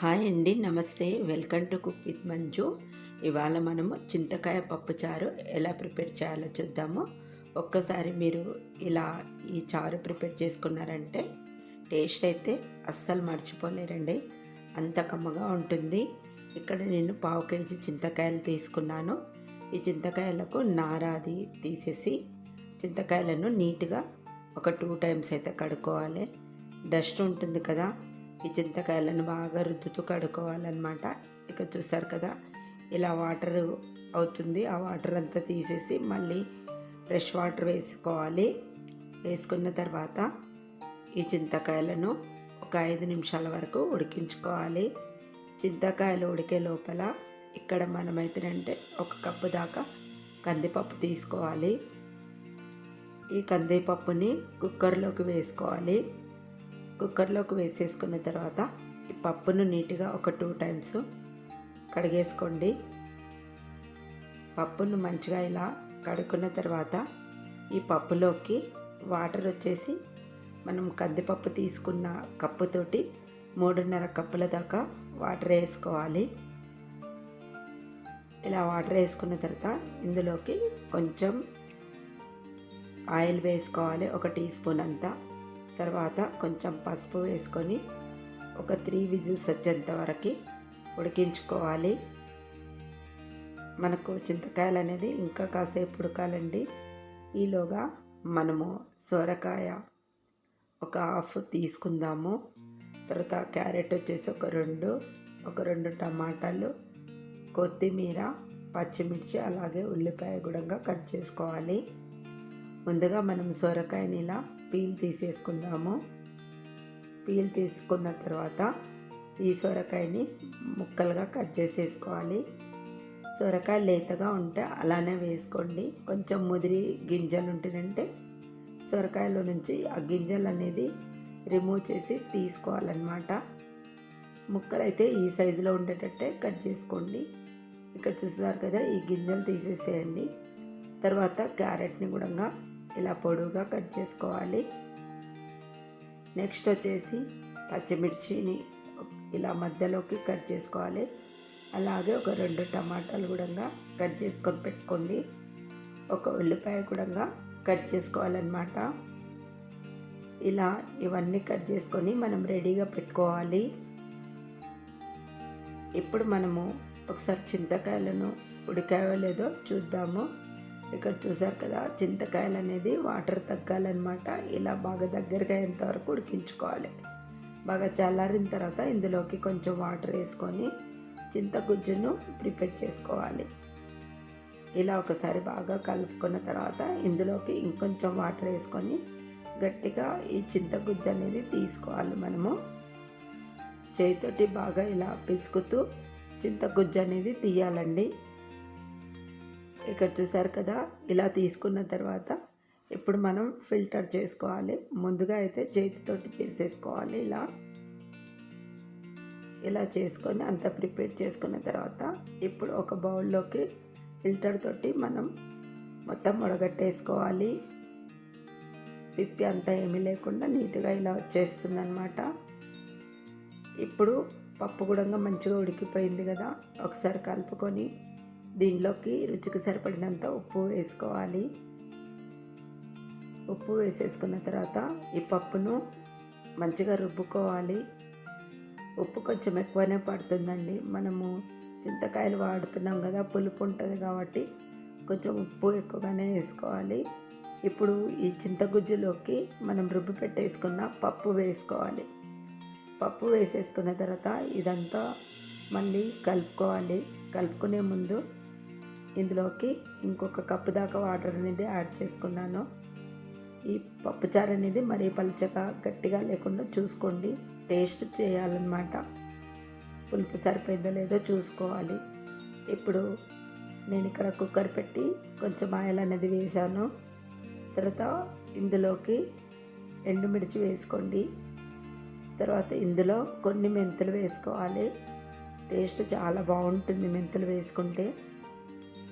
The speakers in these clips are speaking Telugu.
హాయ్ అండి నమస్తే. Welcome to cook with Manju. ఇవాళ మనము చింతకాయ పప్పు చారు ఎలా ప్రిపేర్ చేయాలో చూద్దాము. ఒక్కసారి మీరు ఇలా ఈ చారు ప్రిపేర్ చేసుకున్నారంటే టేస్ట్ అయితే అస్సలు మర్చిపోలేరండి. అంత కమ్మగా ఉంటుంది. ఇక్కడ నేను పావు కేజీ చింతకాయలు తీసుకున్నాను. ఈ చింతకాయలకు నారాది తీసేసి చింతకాయలను నీట్గా ఒక టూ టైమ్స్ అయితే కడుక్కోవాలి. డస్ట్ ఉంటుంది కదా ఈ చింతకాయలను బాగా రుద్దుతూ కడుక్కోవాలన్నమాట. ఇక చూసారు కదా ఇలా వాటర్ అవుతుంది. ఆ వాటర్ అంతా తీసేసి మళ్ళీ ఫ్రెష్ వాటర్ వేసుకోవాలి. వేసుకున్న తర్వాత ఈ చింతకాయలను ఒక ఐదు నిమిషాల వరకు ఉడికించుకోవాలి. చింతకాయలు ఉడికే లోపల ఇక్కడ మనమైతేనంటే ఒక కప్పు దాకా కందిపప్పు తీసుకోవాలి. ఈ కందిపప్పుని కుక్కర్లోకి వేసుకోవాలి. కుక్కర్లోకి వేసేసుకున్న తర్వాత ఈ పప్పును నీట్గా ఒక టూ టైమ్స్ కడిగేసుకోండి. పప్పును మంచిగా ఇలా కడుక్కున్న తర్వాత ఈ పప్పులోకి వాటర్ వచ్చేసి మనం కందిపప్పు తీసుకున్న కప్పుతోటి మూడున్నర కప్పుల దాకా వాటర్ వేసుకోవాలి. ఇలా వాటర్ వేసుకున్న తర్వాత ఇందులోకి కొంచెం ఆయిల్ వేసుకోవాలి. ఒక టీ స్పూన్ అంతా. తర్వాత కొంచెం పసుపు వేసుకొని ఒక త్రీ విజిల్స్ వచ్చేంత వరకు ఉడికించుకోవాలి. మనకు చింతకాయలు అనేది ఇంకా కాసేపు ఉడకాలండి. ఈలోగా మనము సొరకాయ ఒక హాఫ్ తీసుకుందాము. తర్వాత క్యారెట్ వచ్చేసి ఒక రెండు ఒక రెండు టమాటాలు కొత్తిమీర పచ్చిమిర్చి అలాగే ఉల్లిపాయ కూడా కట్ చేసుకోవాలి. ముందుగా మనం సొరకాయని ఇలా పీల్ తీసేసుకుందాము. పీల్ తీసుకున్న తర్వాత ఈ సొరకాయని ముక్కలుగా కట్ చేసేసుకోవాలి. సొరకాయ లేతగా ఉంటే అలానే వేసుకోండి. కొంచెం ముదిరి గింజలు ఉంటేనంటే సొరకాయలో నుంచి ఆ గింజలు అనేది రిమూవ్ చేసి తీసుకోవాలన్నమాట. ముక్కలు అయితే ఈ సైజులో ఉండేటట్టే కట్ చేసుకోండి. ఇక్కడ చూసారు కదా ఈ గింజలు తీసేసేయండి. తర్వాత క్యారెట్ని కూడా ఇలా పొడువుగా కట్ చేసుకోవాలి. నెక్స్ట్ వచ్చేసి పచ్చిమిర్చిని ఇలా మధ్యలోకి కట్ చేసుకోవాలి. అలాగే ఒక రెండు టమాటాలు కూడా కట్ చేసుకొని పెట్టుకోండి. ఒక ఉల్లిపాయ కూడా కట్ చేసుకోవాలన్నమాట. ఇలా ఇవన్నీ కట్ చేసుకొని మనం రెడీగా పెట్టుకోవాలి. ఇప్పుడు మనము ఒకసారి చింతకాయలను ఉడికాయో లేదో చూద్దాము. ఇక్కడ చూసారు కదా చింతకాయలు అనేది వాటర్ తగ్గాలన్నమాట. ఇలా బాగా దగ్గరగా అయ్యేంతవరకు ఉడికించుకోవాలి. బాగా చల్లారిన తర్వాత ఇందులోకి కొంచెం వాటర్ వేసుకొని చింతగుజ్జును ప్రిపేర్ చేసుకోవాలి. ఇలా ఒకసారి బాగా కలుపుకున్న తర్వాత ఇందులోకి ఇంకొంచెం వాటర్ వేసుకొని గట్టిగా ఈ చింతగుజ్జు అనేది తీసుకోవాలి మనము. చేతితోటి బాగా ఇలా పిసుకుతూ చింతగుజ్జు అనేది తీయాలండి. ఇక్కడ చూసారు కదా ఇలా తీసుకున్న తర్వాత ఇప్పుడు మనం ఫిల్టర్ చేసుకోవాలి. ముందుగా అయితే చేతితోటి చేసేసుకోవాలి ఇలా. ఇలా చేసుకొని అంత ప్రిపేర్ చేసుకున్న తర్వాత ఇప్పుడు ఒక బౌల్లోకి ఫిల్టర్ తోటి మనం మొత్తం ఉడగట్టేసుకోవాలి పిప్పి అంతా ఏమీ లేకుండా నీట్గా ఇలా వచ్చేస్తుంది అనమాట ఇప్పుడు పప్పు కూడా మంచిగా ఉడికిపోయింది కదా ఒకసారి కలుపుకొని దీనిలోకి రుచికి సరిపడినంత ఉప్పు వేసుకోవాలి. ఉప్పు వేసేసుకున్న తర్వాత ఈ పప్పును మంచిగా రుబ్బుకోవాలి. ఉప్పు కొంచెం ఎక్కువనే పడుతుందండి. మనము చింతకాయలు వాడుతున్నాం కదా పులుపు ఉంటుంది కాబట్టి కొంచెం ఉప్పు ఎక్కువగానే వేసుకోవాలి. ఇప్పుడు ఈ చింతగుజ్జులోకి మనం రుబ్బు పెట్టేసుకున్న పప్పు వేసుకోవాలి. పప్పు వేసేసుకున్న తర్వాత ఇదంతా మళ్ళీ కలుపుకోవాలి. కలుపుకునే ముందు ఇందులోకి ఇంకొక కప్పు దాకా వాటర్ అనేది యాడ్ చేసుకున్నాను. ఈ పప్పుచారు అనేది మరీ పలుచగా గట్టిగా లేకుండా చూసుకోండి. టేస్ట్ చేయాలన్నమాట. పులుపు సరిపోయిందో లేదో చూసుకోవాలి. ఇప్పుడు నేను ఇక్కడ కుక్కర్ పెట్టి కొంచెం ఆయిల్ అనేది వేసాను తర్వాత ఇందులోకి ఎండుమిర్చి వేసుకోండి. తర్వాత ఇందులో కొన్ని మెంతులు వేసుకోవాలి. టేస్ట్ చాలా బాగుంటుంది మెంతులు వేసుకుంటే.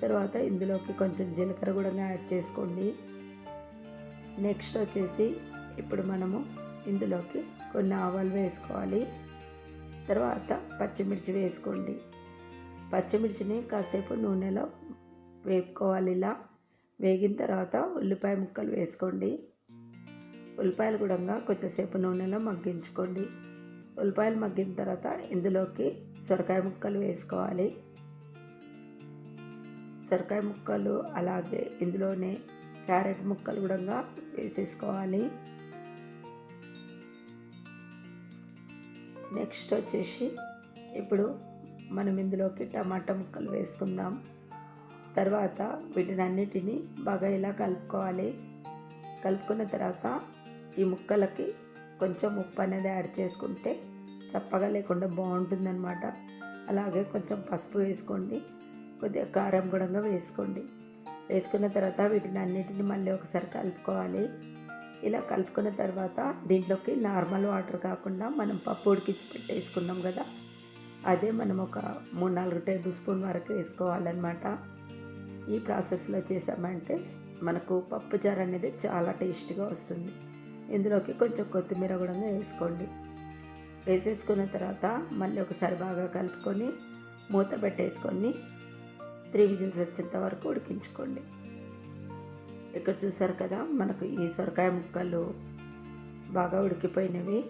తర్వాత ఇందులోకి కొంచెం జీలకర్ర కూడా యాడ్ చేసుకోండి. నెక్స్ట్ వచ్చేసి ఇప్పుడు మనము ఇందులోకి కొన్ని ఆవాలు వేసుకోవాలి. తర్వాత పచ్చిమిర్చి వేసుకోండి. పచ్చిమిర్చిని కాసేపు నూనెలో వేపుకోవాలి ఇలా. వేగిన తర్వాత ఉల్లిపాయ ముక్కలు వేసుకోండి. ఉల్లిపాయలు కూడా కొంచెంసేపు నూనెలో మగ్గించుకోండి. ఉల్లిపాయలు మగ్గిన తర్వాత ఇందులోకి సొరకాయ ముక్కలు వేసుకోవాలి. సొరకాయ ముక్కలు అలాగే ఇందులోనే క్యారెట్ ముక్కలు కూడా వేసేసుకోవాలి. నెక్స్ట్ వచ్చేసి ఇప్పుడు మనం ఇందులోకి టమాటా ముక్కలు వేసుకుందాం. తర్వాత వీటిని అన్నిటినీ బాగా ఇలా కలుపుకోవాలి. కలుపుకున్న తర్వాత ఈ ముక్కలకి కొంచెం ఉప్పు అనేది యాడ్ చేసుకుంటే చప్పగా లేకుండా బాగుంటుందన్నమాట. అలాగే కొంచెం పసుపు వేసుకోండి. కొద్దిగా కారం కూడా వేసుకోండి. వేసుకున్న తర్వాత వీటిని అన్నిటిని మళ్ళీ ఒకసారి కలుపుకోవాలి. ఇలా కలుపుకున్న తర్వాత దీంట్లోకి నార్మల్ వాటర్ కాకుండా మనం పప్పు ఉడికించి పెట్టేసుకున్నాం కదా అదే మనం ఒక మూడు నాలుగు టేబుల్ స్పూన్ వరకు వేసుకోవాలన్నమాట. ఈ ప్రాసెస్లో చేసామంటే మనకు పప్పు చారు అనేది చాలా టేస్ట్గా వస్తుంది. ఇందులోకి కొంచెం కొత్తిమీర కూడా వేసుకోండి. వేసేసుకున్న తర్వాత మళ్ళీ ఒకసారి బాగా కలుపుకొని మూత పెట్టేసుకొని త్రీ విజిల్స్ వచ్చేంత వరకు ఉడికించుకోండి. ఇక్కడ చూసారు కదా మనకు ఈ సొరకాయ ముక్కలు బాగా ఉడికిపోయినవి.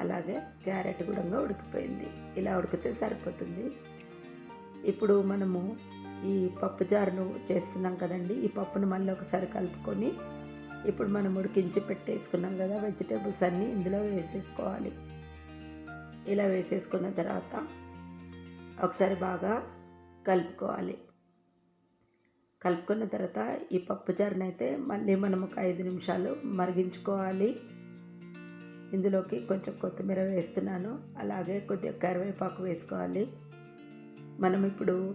అలాగే క్యారెట్ కూడా ఉడికిపోయింది. ఇలా ఉడికితే సరిపోతుంది. ఇప్పుడు మనము ఈ పప్పు జారును చేస్తున్నాం కదండి ఈ పప్పును మళ్ళీ ఒకసారి కలుపుకొని ఇప్పుడు మనం ఉడికించి పెట్టేసుకున్నాం కదా వెజిటేబుల్స్ అన్నీ ఇందులో వేసేసుకోవాలి. ఇలా వేసేసుకున్న తర్వాత ఒకసారి బాగా కలుపుకోవాలి. కలుపుకున్న తర్వాత ఈ పప్పుచారుని అయితే మళ్ళీ మనం ఒక ఐదు నిమిషాలు మరిగించుకోవాలి. ఇందులోకి కొంచెం కొత్తిమీర వేస్తున్నాను. అలాగే కొద్దిగా కరివేపాకు వేసుకోవాలి. మనం ఇప్పుడు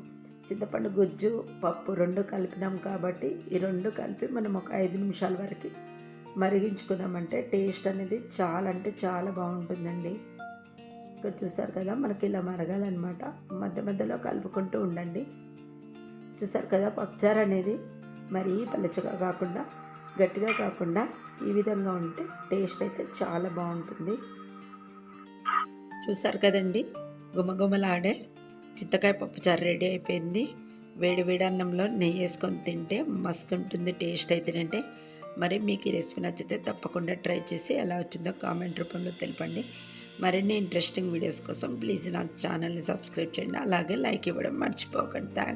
చింతపండు గుజ్జు పప్పు రెండు కలిపినాం కాబట్టి ఈ రెండు కలిపి మనం ఒక ఐదు నిమిషాల వరకు మరిగించుకున్నామంటే టేస్ట్ అనేది చాలా అంటే చాలా బాగుంటుందండి. ఇక్కడ చూసారు కదా మనకి ఇలా మరగాలన్నమాట. మధ్య మధ్యలో కలుపుకుంటూ ఉండండి. చూసారు కదా పప్పుచారు అనేది మరీ పలచగా కాకుండా గట్టిగా కాకుండా ఈ విధంగా ఉంటే టేస్ట్ అయితే చాలా బాగుంటుంది. చూసారు కదండి గుమగుమలాడే చింతకాయ పప్పుచారు రెడీ అయిపోయింది. వేడి వేడి అన్నంలో నెయ్యి వేసుకొని తింటే మస్తు ఉంటుంది టేస్ట్ అయితే మరి మీకు ఈ రెసిపీ నచ్చితే తప్పకుండా ట్రై చేసి ఎలా వచ్చిందో కామెంట్ రూపంలో తెలపండి. మరిన్ని ఇంట్రెస్టింగ్ వీడియోస్ కోసం ప్లీజ్ నా ఛానల్ని సబ్స్క్రైబ్ చేయండి అలాగే లైక్ ఇవ్వడం మర్చిపోకండి. థ్యాంక్